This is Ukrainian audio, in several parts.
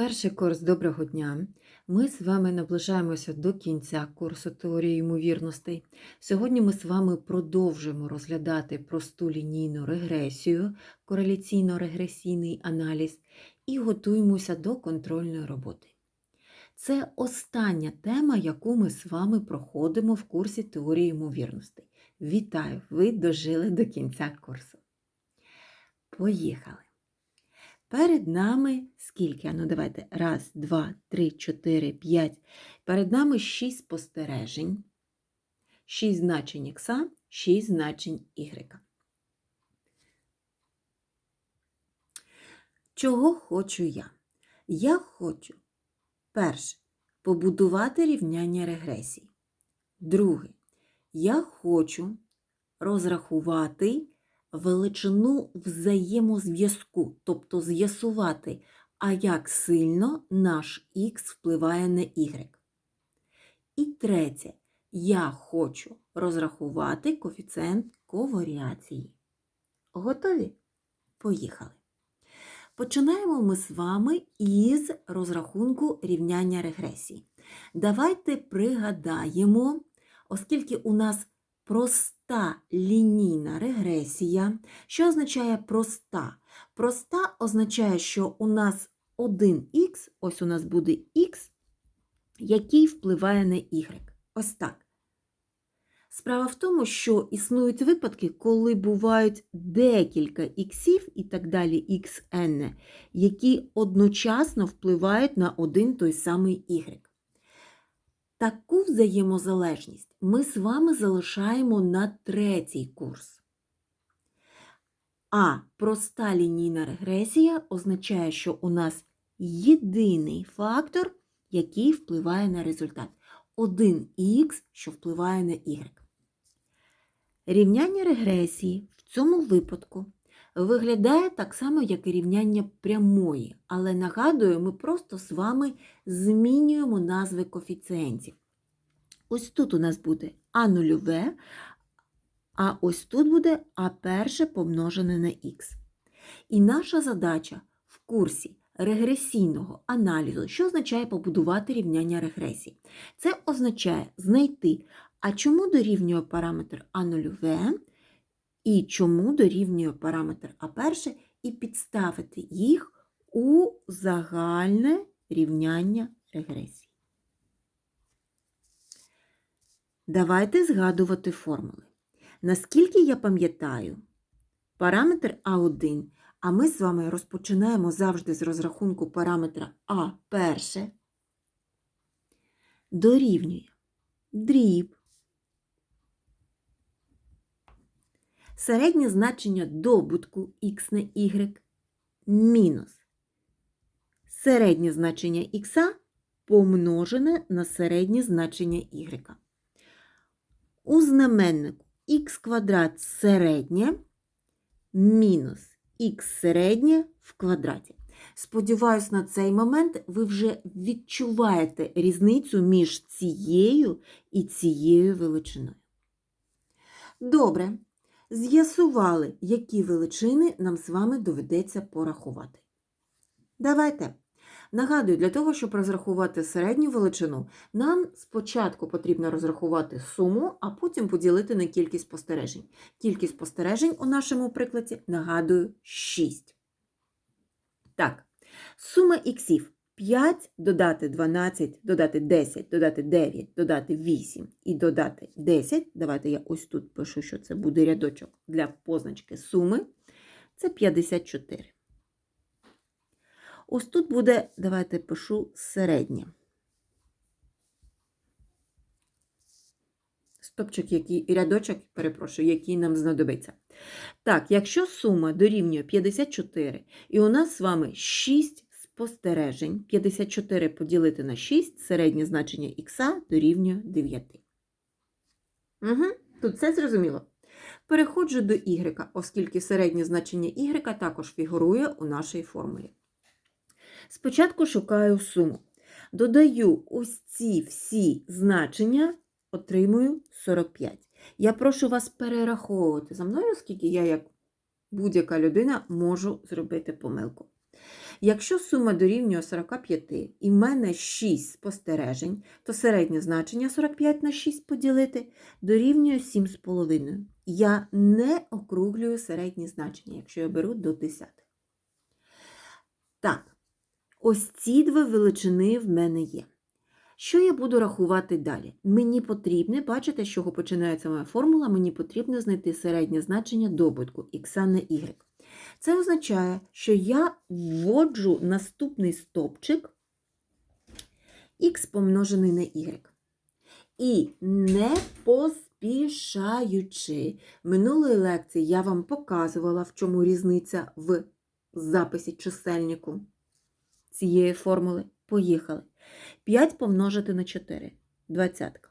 Перший курс доброго дня. Ми з вами наближаємося до кінця курсу теорії ймовірностей. Сьогодні ми з вами продовжимо розглядати просту лінійну регресію, кореляційно-регресійний аналіз і готуємося до контрольної роботи. Це остання тема, яку ми з вами проходимо в курсі теорії ймовірностей. Вітаю! Ви дожили до кінця курсу. Поїхали! Перед нами скільки? Ну, давайте. Раз, два, три, чотири, п'ять. Перед нами шість спостережень. Шість значень ікса, шість значень y. Чого хочу я? Я хочу, перше, побудувати рівняння регресій. Друге, я хочу розрахувати величину взаємозв'язку, тобто з'ясувати, а як сильно наш х впливає на y. І третє, я хочу розрахувати коефіцієнт коваріації. Готові? Поїхали. Починаємо ми з вами із розрахунку рівняння регресії. Давайте пригадаємо, оскільки у нас проста лінійна регресія. Що означає проста? Проста означає, що у нас 1х, ось у нас буде х, який впливає на y. Ось так. Справа в тому, що існують випадки, коли бувають декілька іксів і так далі xn, які одночасно впливають на один той самий y. Таку взаємозалежність ми з вами залишаємо на третій курс. А проста лінійна регресія означає, що у нас єдиний фактор, який впливає на результат. 1х, що впливає на y. Рівняння регресії в цьому випадку виглядає так само, як і рівняння прямої, але нагадую, ми просто з вами змінюємо назви коефіцієнтів. Ось тут у нас буде А нульове, а ось тут буде А перше помножене на х. І наша задача в курсі регресійного аналізу, що означає побудувати рівняння регресії. Це означає знайти, а чому дорівнює параметр А нульове, і чому дорівнює параметр А перше, і підставити їх у загальне рівняння регресії. Давайте згадувати формули. Наскільки я пам'ятаю, параметр А1, а ми з вами розпочинаємо завжди з розрахунку параметра А перше, дорівнює дріб. Середнє значення добутку х на y мінус середнє значення х помножене на середнє значення y. У знаменнику х квадрат середнє мінус х середнє в квадраті. Сподіваюсь, на цей момент ви вже відчуваєте різницю між цією і цією величиною. Добре. З'ясували, які величини нам з вами доведеться порахувати. Давайте. Нагадую, для того, щоб розрахувати середню величину, нам спочатку потрібно розрахувати суму, а потім поділити на кількість спостережень. Кількість спостережень у нашому прикладі, нагадую, 6. Так, сума іксів 5 додати 12, додати 10, додати 9, додати 8 і додати 10. Давайте я ось тут пишу, що це буде рядочок для позначки суми. Це 54. Ось тут буде, давайте пишу середнє. Стопчик, який, рядочок, перепрошую, який нам знадобиться. Так, якщо сума дорівнює 54, і у нас з вами 6 спостережень, 54 поділити на 6, середнє значення х дорівнює 9. Угу, Тут все зрозуміло. Переходжу до y, оскільки середнє значення y також фігурує у нашій формулі. Спочатку шукаю суму. Додаю ось ці всі значення, отримую 45. Я прошу вас перераховувати за мною, оскільки я, як будь-яка людина, можу зробити помилку. Якщо сума дорівнює 45 і в мене 6 спостережень, то середнє значення 45 на 6 поділити дорівнює 7,5. Я не округлюю середні значення, якщо я беру до 10. Так, ось ці дві величини в мене є. Що я буду рахувати далі? Мені потрібно, бачите, з чого починається моя формула, мені потрібно знайти середнє значення добутку х на y. Це означає, що я вводжу наступний стопчик х помножений на y. І не поспішаючи, минулої лекції я вам показувала, в чому різниця в записі чисельнику цієї формули. Поїхали. 5 помножити на 4 двадцятка.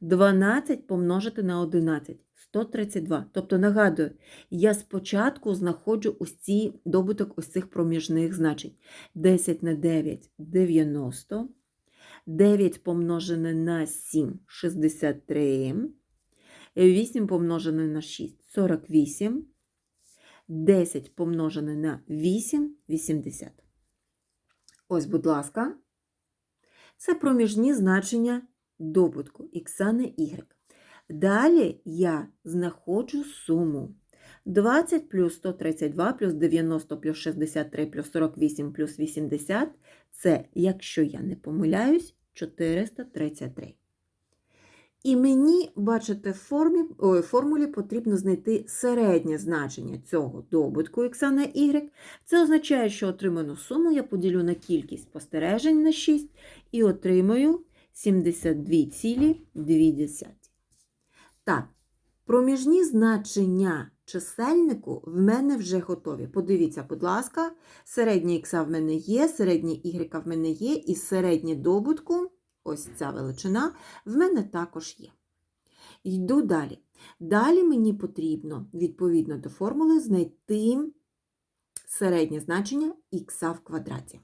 12 помножити на 11 132. Тобто, нагадую, я спочатку знаходжу ось ці добуток ось цих проміжних значень. 10 на 9 90. 9 помножене на 7 63. 8 помножене на 6 48. 10 помножене на 8 80. Ось, будь ласка, це проміжні значення добутку х на y. Далі я знаходжу суму. 20 плюс 132 плюс 90 плюс 63 плюс 48 плюс 80 це, якщо я не помиляюсь, 433. І мені, бачите, в формі, ой, формулі потрібно знайти середнє значення цього добутку х на y. Це означає, що отриману суму я поділю на кількість спостережень на 6 і отримаю 72,2. Так, проміжні значення чисельнику в мене вже готові. Подивіться, будь ласка, середнє х в мене є, середнє y в мене є, і середнє добутку, ось ця величина, в мене також є. Йду далі. Далі мені потрібно, відповідно до формули, знайти середнє значення х в квадраті.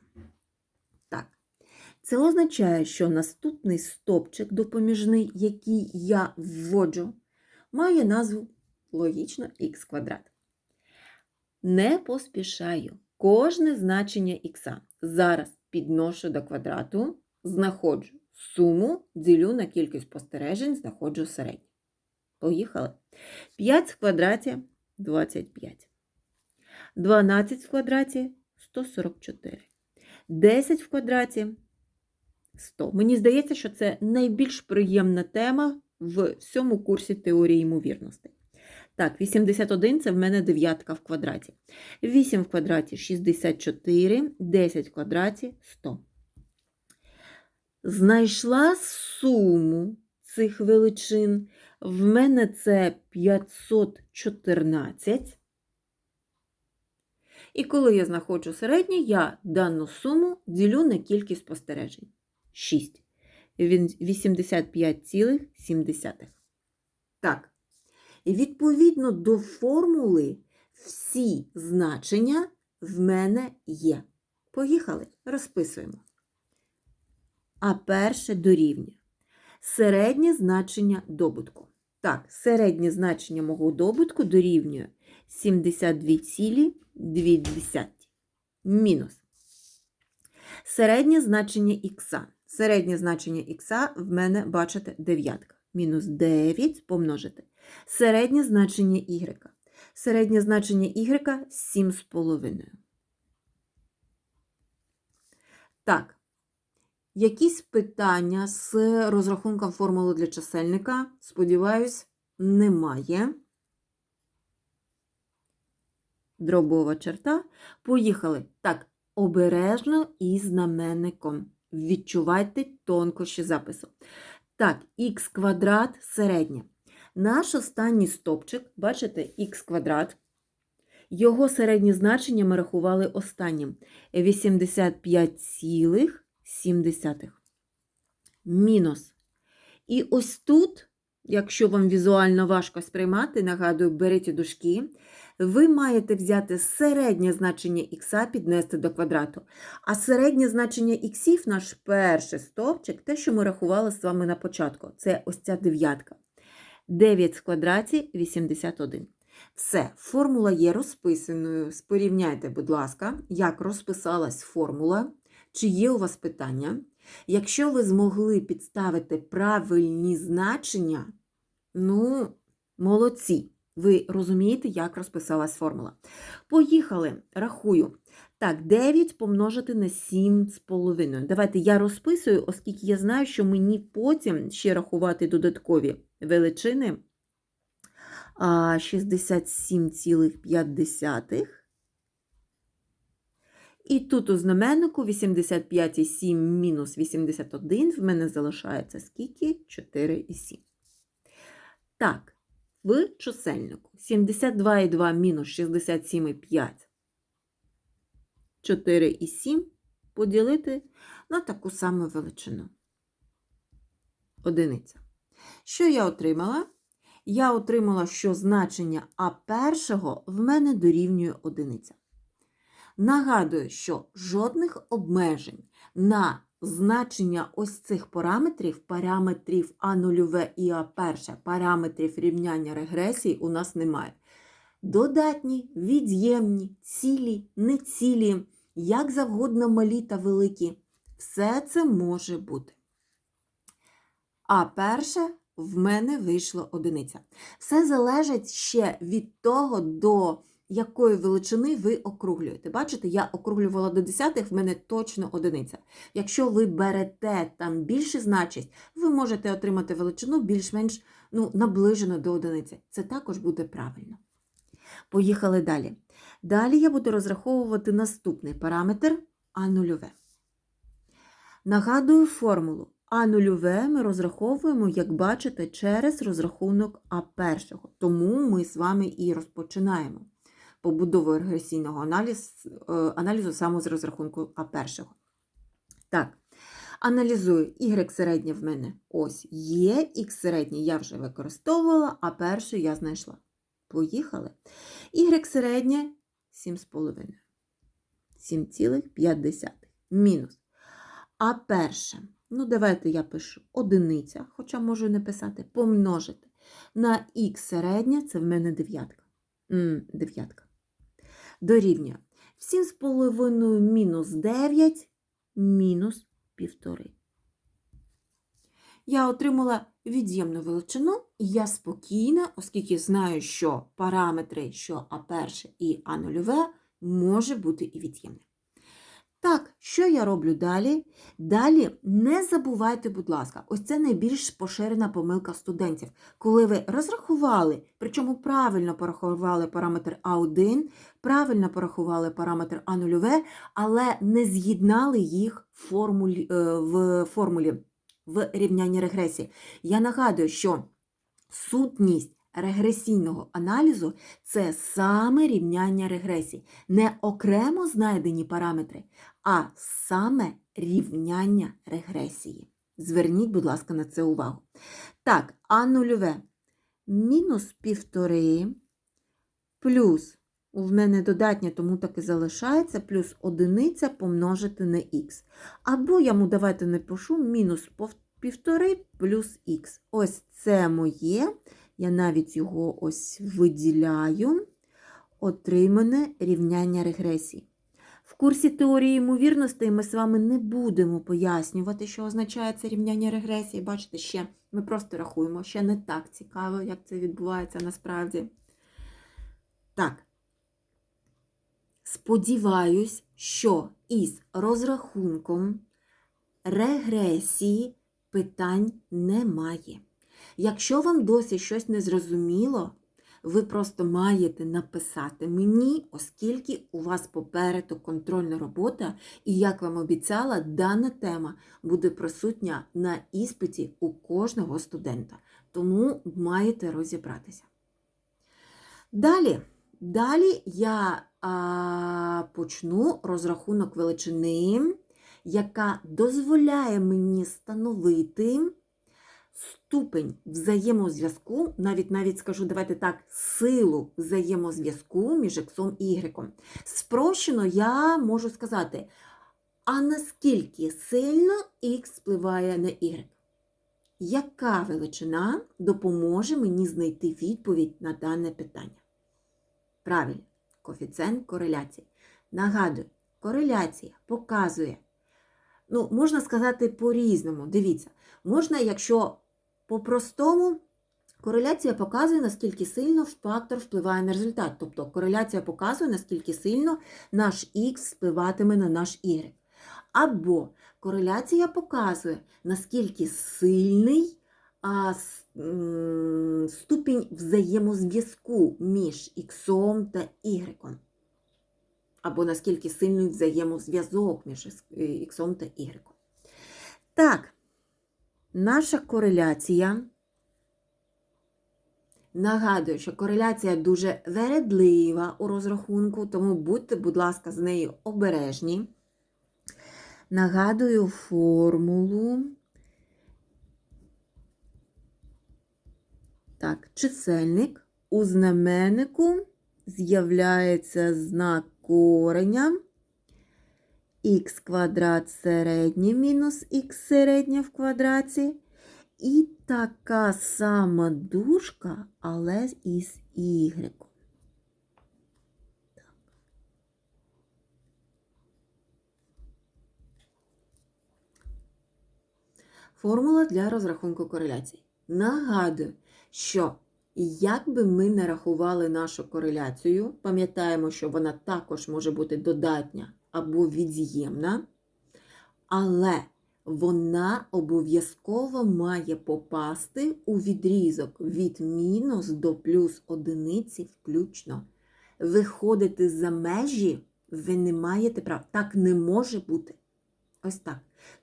Це означає, що наступний стопчик допоміжний, який я вводжу, має назву логічно х квадрат. Не поспішаю. Кожне значення х зараз підношу до квадрату, знаходжу суму, ділю на кількість спостережень, знаходжу середнє. Поїхали. 5 в квадраті 25. 12 в квадраті 144. 10 в квадраті 100. Мені здається, що це найбільш приємна тема в всьому курсі теорії ймовірностей. Так, 81 це в мене дев'ятка в квадраті. 8 в квадраті 64, 10 в квадраті 100. Знайшла суму цих величин. В мене це 514. І коли я знаходжу середнє, я дану суму ділю на кількість спостережень. 6. 85,7. Так. Відповідно до формули всі значення в мене є. Поїхали, розписуємо. А перше дорівнює. Середнє значення добутку. Так, середнє значення мого добутку дорівнює 72,2. Мінус. Середнє значення х. Середнє значення х в мене, бачите, дев'ятка. Мінус 9 помножити. Середнє значення y. Середнє значення y 7,5. Так. Якісь питання з розрахунком формули для чисельника, сподіваюсь, немає. Дробова черта. Поїхали. Так, обережно і знаменником. Відчувайте тонкощі запису. Так, х квадрат середнє. Наш останній стопчик, бачите, х квадрат. Його середнє значення ми рахували останнім 85,7. Мінус. І ось тут, якщо вам візуально важко сприймати, нагадую, беріть дужки, ви маєте взяти середнє значення х піднести до квадрату. А середнє значення х, наш перший стовпчик, те, що ми рахували з вами на початку, це ось ця дев'ятка. 9 в квадраті 81. Все, формула є розписаною. Порівняйте, будь ласка, як розписалась формула, чи є у вас питання. Якщо ви змогли підставити правильні значення, ну, молодці. Ви розумієте, як розписалась формула. Поїхали, рахую. Так, 9 помножити на 7,5. Давайте я розписую, оскільки я знаю, що мені потім ще рахувати додаткові величини. 67,5. І тут у знаменнику 85,7 мінус 81 в мене залишається скільки? 4,7. Так, в чисельнику 72,2 мінус 67,5. 4,7 поділити на таку саму величину. Одиниця. Що я отримала? Я отримала, що значення А першого в мене дорівнює одиниця. Нагадую, що жодних обмежень на значення ось цих параметрів, параметрів А0 і А1, параметрів рівняння регресії у нас немає. Додатні, від'ємні, цілі, нецілі, як завгодно малі та великі. Все це може бути. А перше в мене вийшла одиниця. Все залежить ще від того, до якої величини ви округлюєте. Бачите, я округлювала до десятих, в мене точно одиниця. Якщо ви берете там більше значень, ви можете отримати величину більш-менш ну, наближену до одиниці. Це також буде правильно. Поїхали далі. Далі я буду розраховувати наступний параметр А0. Нагадую формулу. А нульове ми розраховуємо, як бачите, через розрахунок А1. Тому ми з вами і розпочинаємо побудову регресійного аналізу, аналізу саме з розрахунку А1. Так, аналізую y середнє в мене ось є, x середнє я вже використовувала, а перше я знайшла. Поїхали. Y середнє 7,5. 7,5 мінус. А перше. Ну, давайте я пишу одиниця, хоча можу не писати, помножити. На х середня це в мене дев'ятка. Дев'ятка. Дорівнює. 7,5 мінус 9 мінус 1,5. Я отримала від'ємну величину, і я спокійна, оскільки знаю, що параметри, що А1 і А0 може бути і від'ємним. Так, що я роблю далі? Далі не забувайте, будь ласка, ось це найбільш поширена помилка студентів. Коли ви розрахували, причому правильно порахували параметр А1, правильно порахували параметр А0, але не з'єднали їх в формулі, в формулі в рівнянні регресії. Я нагадую, що сутність регресійного аналізу це саме рівняння регресії. Не окремо знайдені параметри, а саме рівняння регресії. Зверніть, будь ласка, на це увагу. Так, а нульове мінус півтори плюс, у мене додатнє, тому так і залишається, плюс одиниця помножити на х. Або я йому давайте не пишу мінус півтори плюс х. Ось це моє. Я навіть його ось виділяю, отримане рівняння регресії. В курсі теорії ймовірностей ми з вами не будемо пояснювати, що означає це рівняння регресії. Бачите, ще ми просто рахуємо, ще не так цікаво, як це відбувається насправді. Так. Сподіваюсь, що із розрахунком регресії питань немає. Якщо вам досі щось не зрозуміло, ви просто маєте написати мені, оскільки у вас попереду контрольна робота, і, як вам обіцяла, дана тема буде присутня на іспиті у кожного студента. Тому маєте розібратися. Далі, далі я а, почну розрахунок величини, яка дозволяє мені встановити ступень взаємозв'язку, навіть навіть скажу, давайте так, силу взаємозв'язку між іксом і ігреком. Спрощено я можу сказати, а наскільки сильно х впливає на y? Яка величина допоможе мені знайти відповідь на дане питання? Правильно, коефіцієнт кореляції. Нагадую, кореляція показує, ну, можна сказати по-різному. Дивіться, можна, якщо по-простому, кореляція показує, наскільки сильно фактор впливає на результат. Тобто кореляція показує, наскільки сильно наш Х впливатиме на наш Y. Або кореляція показує, наскільки сильний а, ступінь взаємозв'язку між Х та Y. Або наскільки сильний взаємозв'язок між Х та Y. Так, наша кореляція. Нагадую, що кореляція дуже вередлива у розрахунку, тому будьте, будь ласка, з нею обережні. Нагадую формулу. Так, чисельник. У знаменнику з'являється знак кореня. Х квадрат середнє мінус х середнє в квадраті. І така сама дужка, але із y. Формула для розрахунку кореляцій. Нагадую, що як би ми не рахували нашу кореляцію, пам'ятаємо, що вона також може бути додатня або від'ємна, але вона обов'язково має попасти у відрізок від мінус до плюс одиниці включно. Виходити за межі ви не маєте права. Так не може бути. Ось так.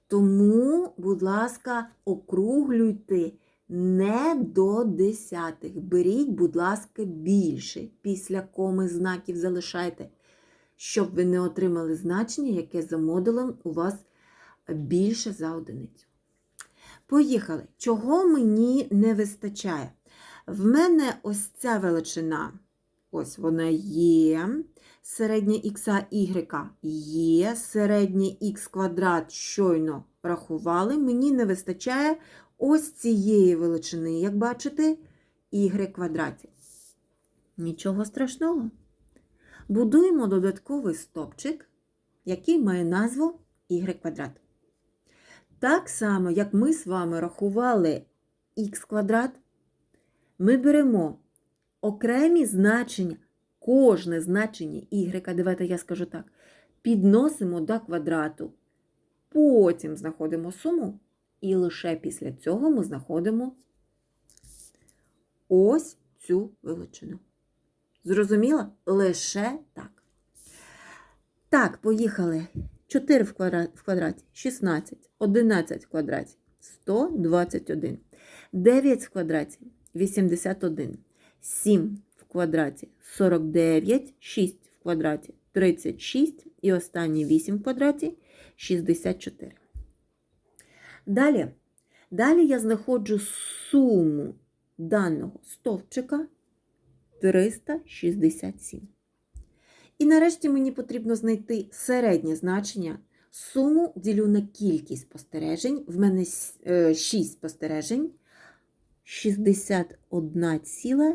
Тому, будь ласка, округлюйте не до десятих. Беріть, будь ласка, більше. Після коми знаків залишайте, щоб ви не отримали значення, яке за модулем у вас більше за одиницю. Поїхали. Чого мені не вистачає? В мене ось ця величина, ось вона є. Середнє х y є, середнє х квадрат щойно рахували. Мені не вистачає ось цієї величини, як бачите, y квадраті. Нічого страшного. Будуємо додатковий стопчик, який має назву y квадрат. Так само, як ми з вами рахували х квадрат, ми беремо окремі значення, кожне значення y, давайте я скажу так, підносимо до квадрату, потім знаходимо суму, і лише після цього ми знаходимо ось цю величину. Зрозуміло? Лише так. Так, поїхали. 4 в квадраті, в квадраті 16, 11 в квадраті 121, 9 в квадраті 81, 7 в квадраті 49, 6 в квадраті 36 і останній 8 в квадраті 64. Далі, далі я знаходжу суму даного стовпчика 367. І нарешті мені потрібно знайти середнє значення. Суму ділю на кількість спостережень. В мене 6 спостережень. 61,2.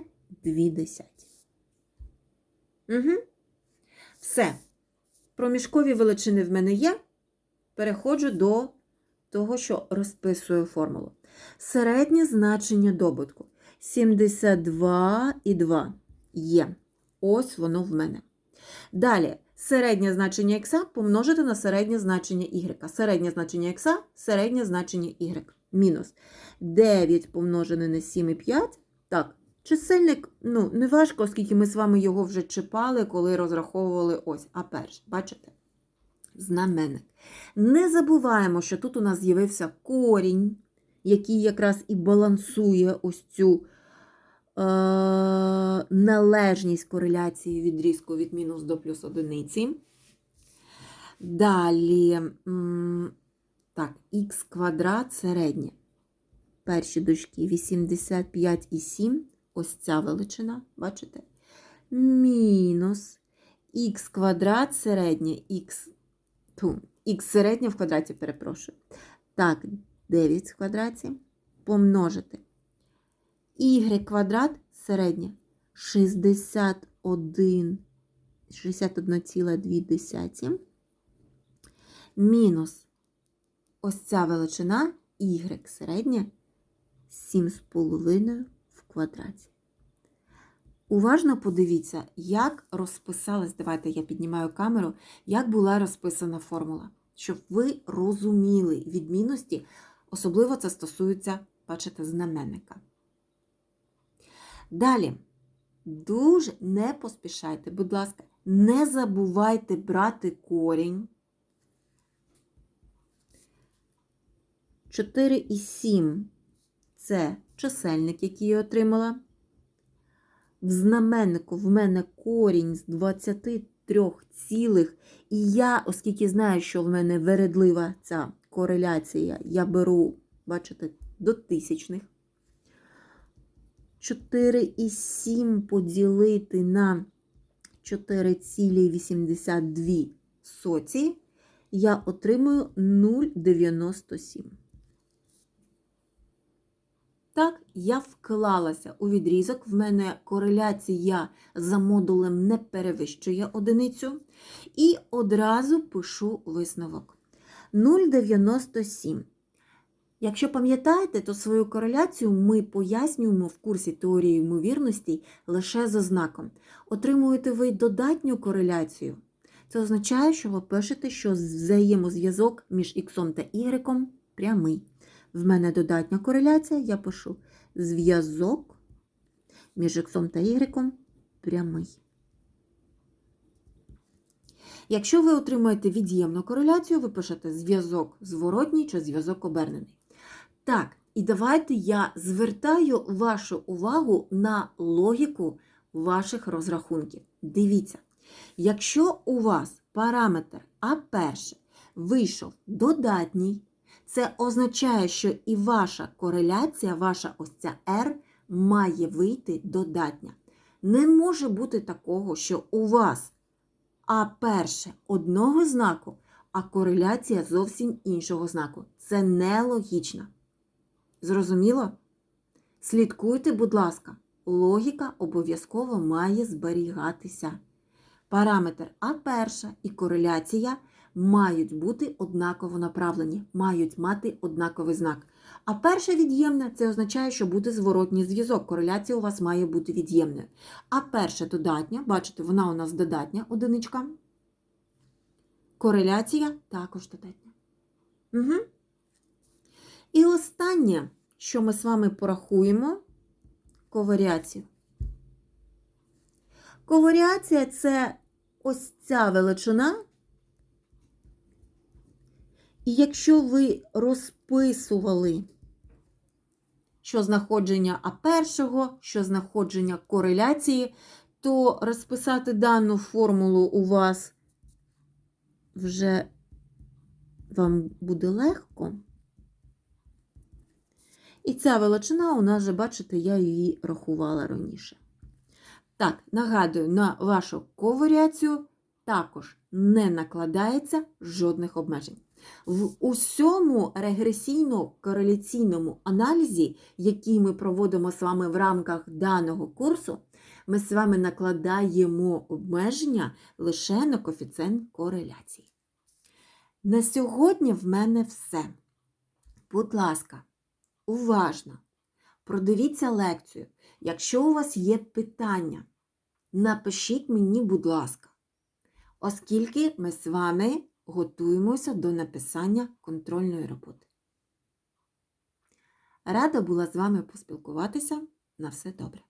Угу. Все. Проміжкові величини в мене є. Переходжу до того, що розписую формулу. Середнє значення добутку 72,2 є. Ось воно в мене. Далі, середнє значення х помножити на середнє значення y. Середнє значення х, середнє значення y. Мінус 9 помножене на 7,5. Так, чисельник, ну, не важко, оскільки ми з вами його вже чіпали, коли розраховували ось. А перш, бачите? Знаменник. Не забуваємо, що тут у нас з'явився корінь, який якраз і балансує ось цю е, належність кореляції відрізку від мінус до плюс одиниці. Далі, так, х квадрат середнє. Перші дужки 85,7, ось ця величина, бачите? Мінус х квадрат середнє, х, х середнє в квадраті, перепрошую. Так, 9 в квадраті помножити. y квадрат середнє 61 61 61,2 мінус ось ця величина y середня 7,5 в квадраті. Уважно подивіться, як розписалась, давайте я піднімаю камеру, як була розписана формула, щоб ви розуміли відмінності, особливо це стосується, бачите, знаменника. Далі, дуже не поспішайте, будь ласка, не забувайте брати корінь. 4,7 це чисельник, який я отримала. В знаменнику в мене корінь з 23 цілих. І я, оскільки знаю, що в мене вередлива ця кореляція, я беру, бачите, до тисячних. 4,7 поділити на 4,82 соці, я отримую 0,97. Так, я вклалася у відрізок, в мене кореляція за модулем не перевищує одиницю. І одразу пишу висновок. 0,97. Якщо пам'ятаєте, то свою кореляцію ми пояснюємо в курсі теорії ймовірностей лише за знаком. Отримуєте ви додатню кореляцію. Це означає, що ви пишете, що взаємозв'язок між х та y прямий. В мене додатня кореляція, я пишу зв'язок між х та y прямий. Якщо ви отримаєте від'ємну кореляцію, ви пишете зв'язок зворотній чи зв'язок обернений. Так, і давайте я звертаю вашу увагу на логіку ваших розрахунків. Дивіться, якщо у вас параметр А1 вийшов додатній, це означає, що і ваша кореляція, ваша ось ця R, має вийти додатня. Не може бути такого, що у вас А перше одного знаку, а кореляція зовсім іншого знаку. Це нелогічно. Зрозуміло? Слідкуйте, будь ласка, логіка обов'язково має зберігатися. Параметр А1 і кореляція мають бути однаково направлені, мають мати однаковий знак. А перше від'ємне це означає, що буде зворотній зв'язок. Кореляція у вас має бути від'ємною. А перше додатня, бачите, вона у нас додатня одиничка. Кореляція також додатня. Угу. І останнє, що ми з вами порахуємо, коваріацію. Коваріація це ось ця величина. І якщо ви розписували, що знаходження А1, що знаходження кореляції, то розписати дану формулу у вас вже вам буде легко. І ця величина у нас вже, бачите, я її рахувала раніше. Так, нагадую, на вашу коваріацію також не накладається жодних обмежень. В усьому регресійно-кореляційному аналізі, який ми проводимо з вами в рамках даного курсу, ми з вами накладаємо обмеження лише на коефіцієнт кореляції. На сьогодні в мене все. Будь ласка, уважно продивіться лекцію. Якщо у вас є питання, напишіть мені, будь ласка, оскільки ми з вами готуємося до написання контрольної роботи. Рада була з вами поспілкуватися. На все добре.